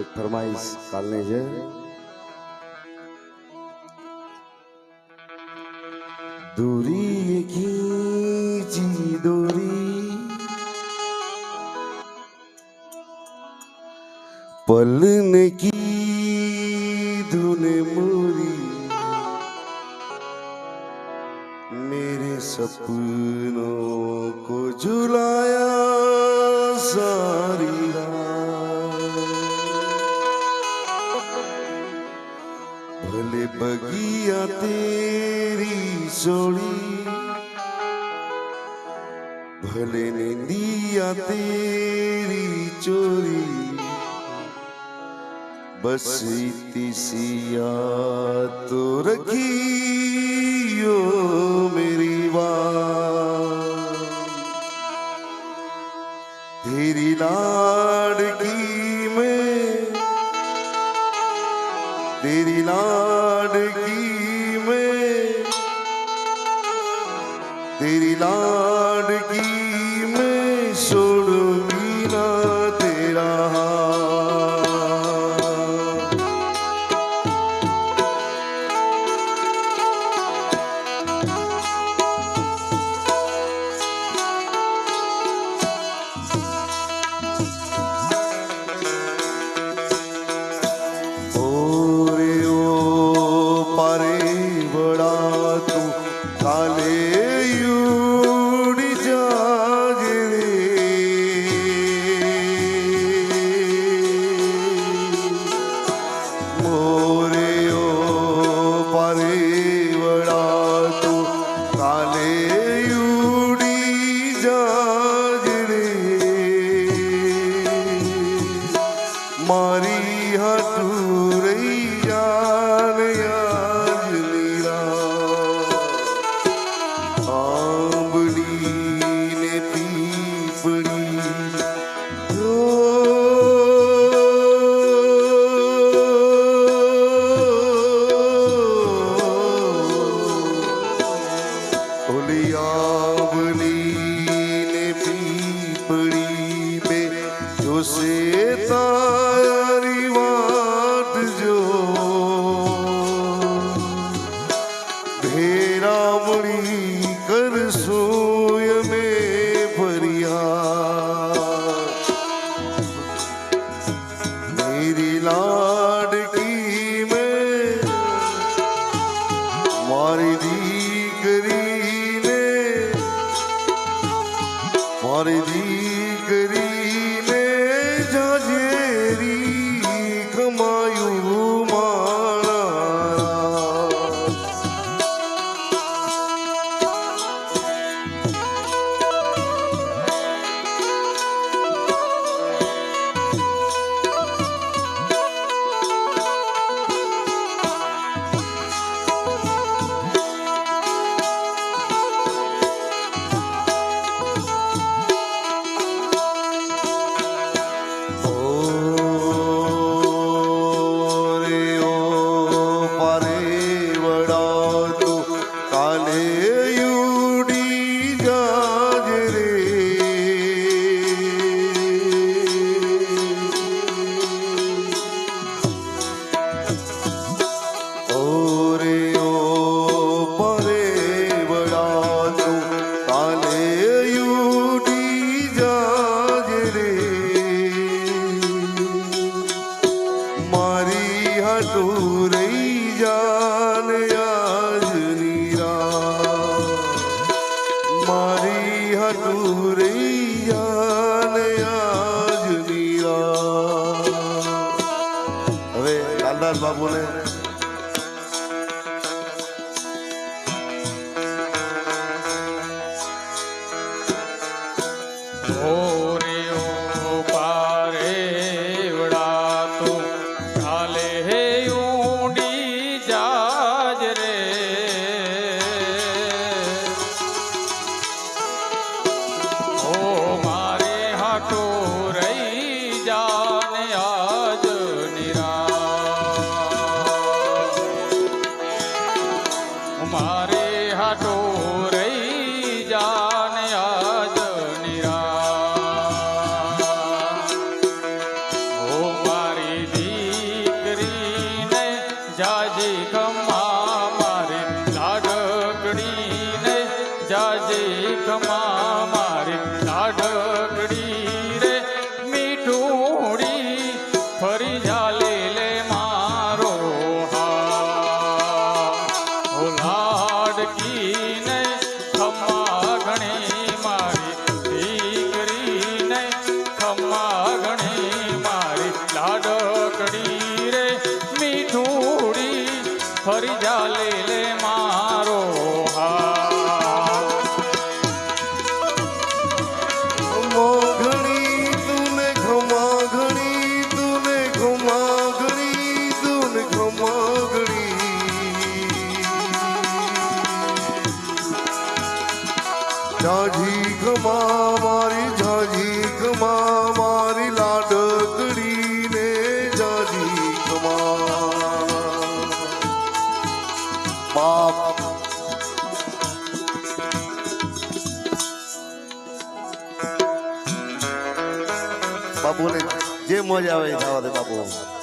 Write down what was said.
એક ફરમાઈશ કાલની છે દોરી ખીચી દોરી पलन की धुन मोरी मेरे सपनों को झुलाया सारी ભલે બગિયા તેરી સોળી ભલે નિંદિયા તેરી ચોરી બસ તિસિયા તો રખીયો મેરી વાત ધીરી લાડકી तेरी लाडकी में तेरी लाडकी તું કાલે યુડી જાજે રે મોરે ઓ પારે વડા તું કાલે યુડી જાજે રે મારી હાટુ રહી જોશે તારી વાટ જો ભેરામણી કરશું અમે ફરિયા મેરી લાડકી મેં મારી દીકરીને મારી દીકરીને দাস বাবু વ્યાજી ખમા મારી ઢાઢકડી રે મીઠુંડી ફરી જાલે લે મારો હા ઓ લાડકી ને ખમા ઘણી મારી દીકરી ને ખમા ઘણી મારી લાડકડી રે મીઠુંડી ફરી જાલે લે મારો ઝાઝી ખમા મારી, ઝાઝી ખમા મારી લાડકડી ને ઝાઝી ખમા બાપ. બાપુને જે મજા આવે એ થવા દે બાપુ.